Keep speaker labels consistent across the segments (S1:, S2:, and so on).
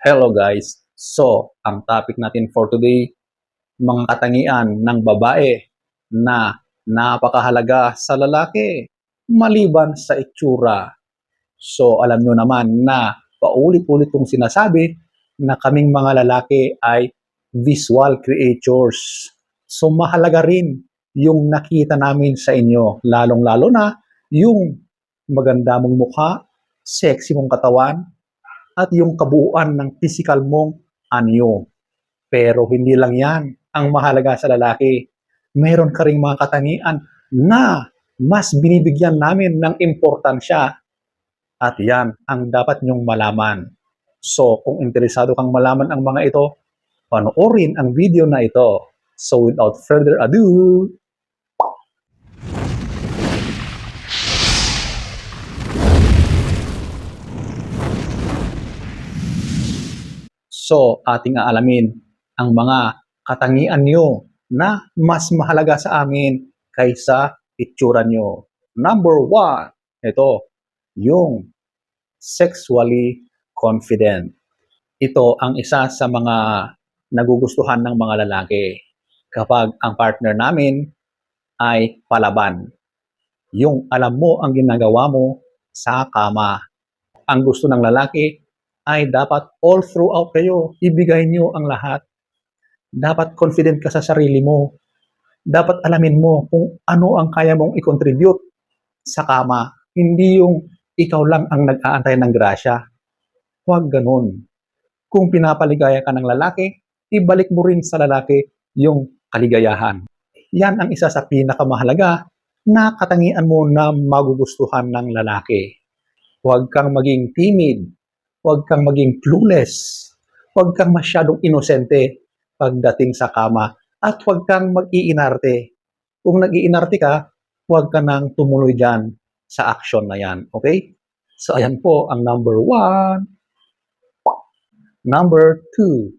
S1: Hello guys! So, ang topic natin for today, mga katangian ng babae na napakahalaga sa lalaki maliban sa itsura. So, alam nyo naman na paulit-ulit kong sinasabi na kaming mga lalaki ay visual creatures. So, mahalaga rin yung nakita namin sa inyo, lalong-lalo na yung maganda mong mukha, sexy mong katawan, at yung kabuuan ng physical mong anyo. Pero hindi lang yan ang mahalaga sa lalaki. Meron ka ring mga katangian na mas binibigyan namin ng importansya. At yan ang dapat nyong malaman. So, kung interesado kang malaman ang mga ito, panoorin ang video na ito. So, without further ado, So, ating aalamin ang mga katangian nyo na mas mahalaga sa amin kaysa itsura nyo. Number one, ito, yung sexually confident. Ito ang isa sa mga nagugustuhan ng mga lalaki kapag ang partner namin ay palaban. Yung alam mo ang ginagawa mo sa kama. Ang gusto ng lalaki ay dapat all throughout kayo, ibigay nyo ang lahat. Dapat confident ka sa sarili mo. Dapat alamin mo kung ano ang kaya mong i-contribute sa kama. Hindi yung ikaw lang ang nag-aantay ng grasya. Huwag ganun. Kung pinapaligaya ka ng lalaki, ibalik mo rin sa lalaki yung kaligayahan. Yan ang isa sa pinakamahalaga na katangian mo na magugustuhan ng lalaki. Huwag kang maging timid, huwag kang maging clueless, huwag kang masyadong inosente pagdating sa kama, at huwag kang mag-iinarte. Kung nag-iinarte ka, huwag ka nang tumuloy dyan sa action na yan. Okay? So, ayan po ang number one. Number two,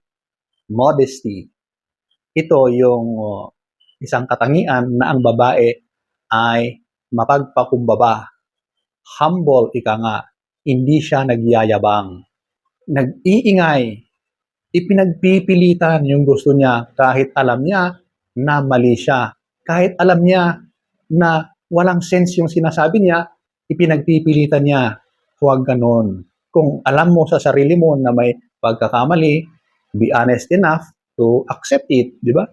S1: modesty. Ito yung uh, isang katangian na ang babae ay mapagpakumbaba. Humble, ika nga, hindi siya nagyayabang. Nag-iingay, ipinagpipilitan yung gusto niya kahit alam niya na mali siya. Kahit alam niya na walang sense yung sinasabi niya, ipinagpipilitan niya. Huwag ganon. Kung alam mo sa sarili mo na may pagkakamali, be honest enough to accept it, di ba?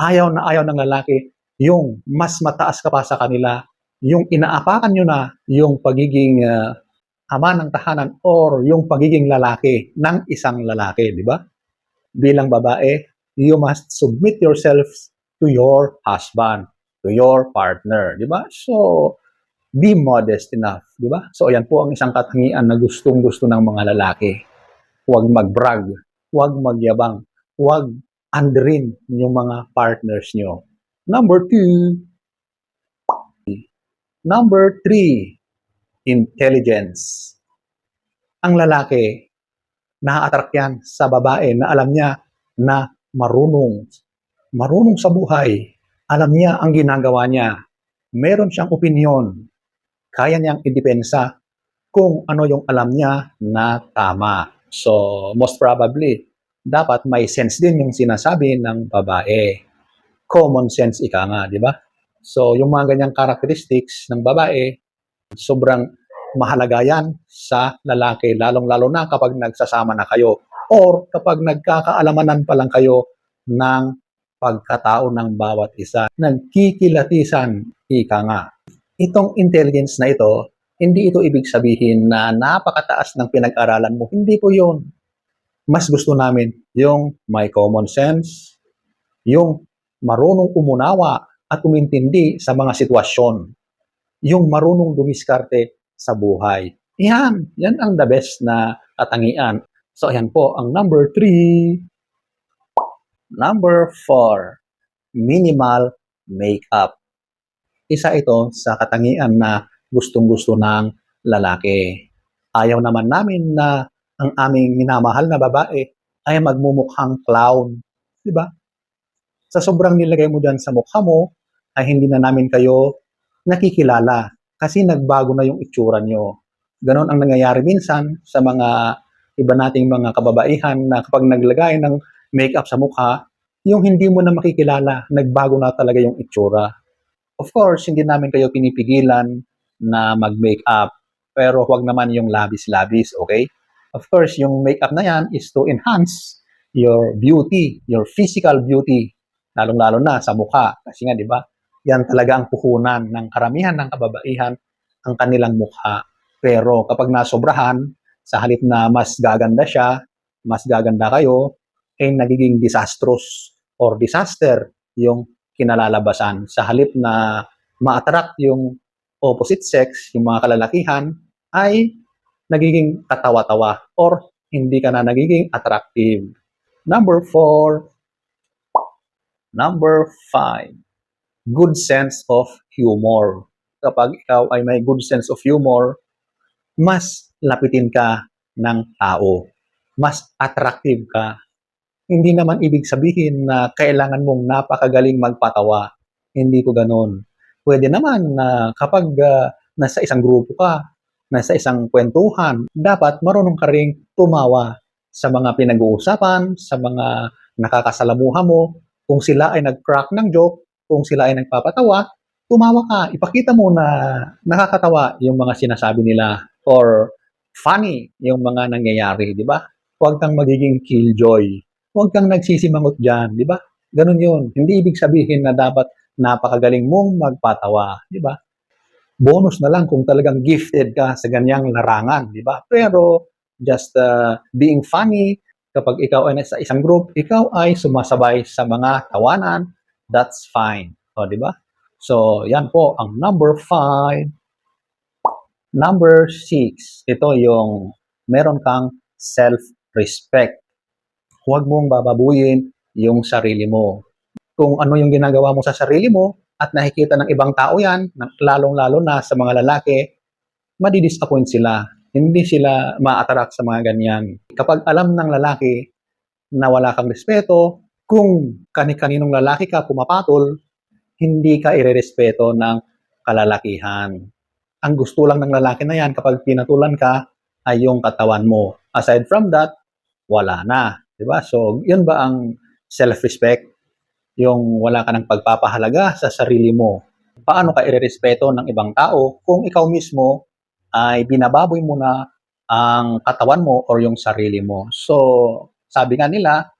S1: Ayaw na ayaw ng lalaki yung mas mataas ka pa sa kanila, yung inaapakan nyo na yung pagiging uh, ama ng tahanan or yung pagiging lalaki ng isang lalaki, di ba? Bilang babae, you must submit yourself to your husband, to your partner, di ba? So, be modest enough, di ba? So, ayan po ang isang katangian na gustong-gusto ng mga lalaki. Huwag mag-brag, huwag magyabang, huwag andarin yung mga partners nyo. Number two, number three, intelligence. Ang lalaki, na-attract yan sa babae na alam niya na marunong. Marunong sa buhay. Alam niya ang ginagawa niya. Meron siyang opinion. Kaya niyang idepensa kung ano yung alam niya na tama. So, most probably, dapat may sense din yung sinasabi ng babae. Common sense ika nga, di ba? So, yung mga ganyang characteristics ng babae, sobrang mahalaga yan sa lalaki, lalong-lalo na kapag nagsasama na kayo or kapag nagkakaalamanan pa lang kayo ng pagkatao ng bawat isa. Nagkikilatisan, ika nga. Itong intelligence na ito, hindi ito ibig sabihin na napakataas ng pinag-aralan mo. Hindi po yun. Mas gusto namin yung may common sense, yung marunong umunawa at umintindi sa mga sitwasyon, yung marunong dumiskarte sa buhay. Yan, yan ang the best na katangian. So, ayan po ang number three. Number four, minimal makeup. Isa ito sa katangian na gustong-gusto ng lalaki. Ayaw naman namin na ang aming minamahal na babae ay magmumukhang clown. Di ba? Sa sobrang nilagay mo dyan sa mukha mo, ay hindi na namin kayo nakikilala kasi nagbago na yung itsura nyo. Ganon ang nangyayari minsan sa mga iba nating mga kababaihan na kapag naglagay ng makeup sa mukha, yung hindi mo na makikilala, nagbago na talaga yung itsura. Of course, hindi namin kayo pinipigilan na mag-makeup, pero huwag naman yung labis-labis, okay? Of course, yung makeup na yan is to enhance your beauty, your physical beauty, lalong-lalo na sa mukha. Kasi nga, di ba, yan talaga ang puhunan ng karamihan ng kababaihan ang kanilang mukha. Pero kapag nasobrahan, sa halip na mas gaganda siya, mas gaganda kayo, ay nagiging disastrous or disaster yung kinalalabasan. Sa halip na ma-attract yung opposite sex, yung mga kalalakihan, ay nagiging katawa-tawa or hindi ka na nagiging attractive. Number four, number five, good sense of humor. Kapag ikaw ay may good sense of humor, mas lapitin ka ng tao. Mas attractive ka. Hindi naman ibig sabihin na kailangan mong napakagaling magpatawa. Hindi ko ganun. Pwede naman na kapag ah, nasa isang grupo ka, nasa isang kwentuhan, dapat marunong ka ring tumawa sa mga pinag-uusapan, sa mga nakakasalamuha mo. Kung sila ay nag-crack ng joke, kung sila ay nagpapatawa, tumawa ka. Ipakita mo na nakakatawa yung mga sinasabi nila or funny yung mga nangyayari, di ba? Huwag kang magiging killjoy. Huwag kang nagsisimangot dyan, di ba? Ganun yun. Hindi ibig sabihin na dapat napakagaling mong magpatawa, di ba? Bonus na lang kung talagang gifted ka sa ganyang larangan, di ba? Pero just uh, being funny, kapag ikaw ay nasa isang group, ikaw ay sumasabay sa mga tawanan, that's fine. O, di ba? So, yan po ang number five. Number six, ito yung meron kang self-respect. Huwag mong bababuyin yung sarili mo. Kung ano yung ginagawa mo sa sarili mo at nakikita ng ibang tao yan, lalong-lalo na sa mga lalaki, madidisappoint sila. Hindi sila ma-attract sa mga ganyan. Kapag alam ng lalaki na wala kang respeto, kung kani-kaninong lalaki ka pumapatol, hindi ka irerespeto ng kalalakihan. Ang gusto lang ng lalaki na yan kapag pinatulan ka ay yung katawan mo. Aside from that, wala na. Diba? So, yun ba ang self-respect? Yung wala ka ng pagpapahalaga sa sarili mo. Paano ka irerespeto ng ibang tao kung ikaw mismo ay binababoy mo na ang katawan mo or yung sarili mo. So, sabi nga nila,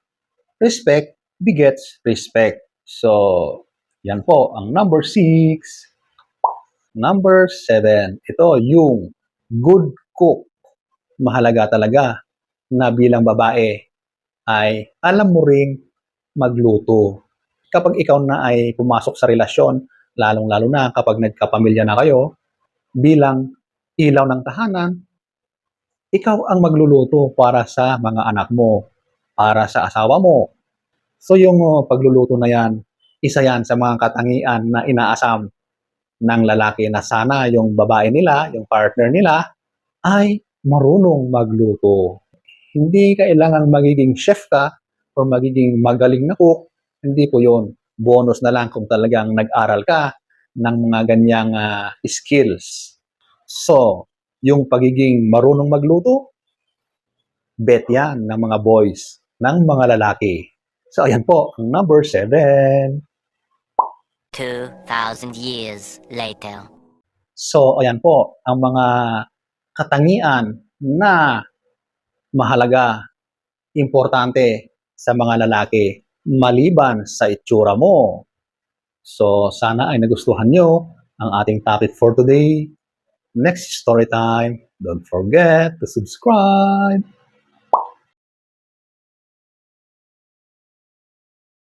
S1: respect begets respect. So, yan po ang number six. Number seven, ito yung good cook. Mahalaga talaga na bilang babae ay alam mo ring magluto. Kapag ikaw na ay pumasok sa relasyon, lalong-lalo na kapag nagkapamilya na kayo, bilang ilaw ng tahanan, ikaw ang magluluto para sa mga anak mo, para sa asawa mo. So yung uh, pagluluto na yan, isa yan sa mga katangian na inaasam ng lalaki na sana yung babae nila, yung partner nila, ay marunong magluto. Hindi kailangan magiging chef ka or magiging magaling na cook. Hindi po yun. Bonus na lang kung talagang nag-aral ka ng mga ganyang ah, skills. So, yung pagiging marunong magluto, bet yan ng mga boys, ng mga lalaki. So, ayan po, ang number seven.
S2: 2,000 years later.
S1: So, ayan po, ang mga katangian na mahalaga, importante sa mga lalaki, maliban sa itsura mo. So, sana ay nagustuhan nyo ang ating topic for today. Next story time, don't forget to subscribe.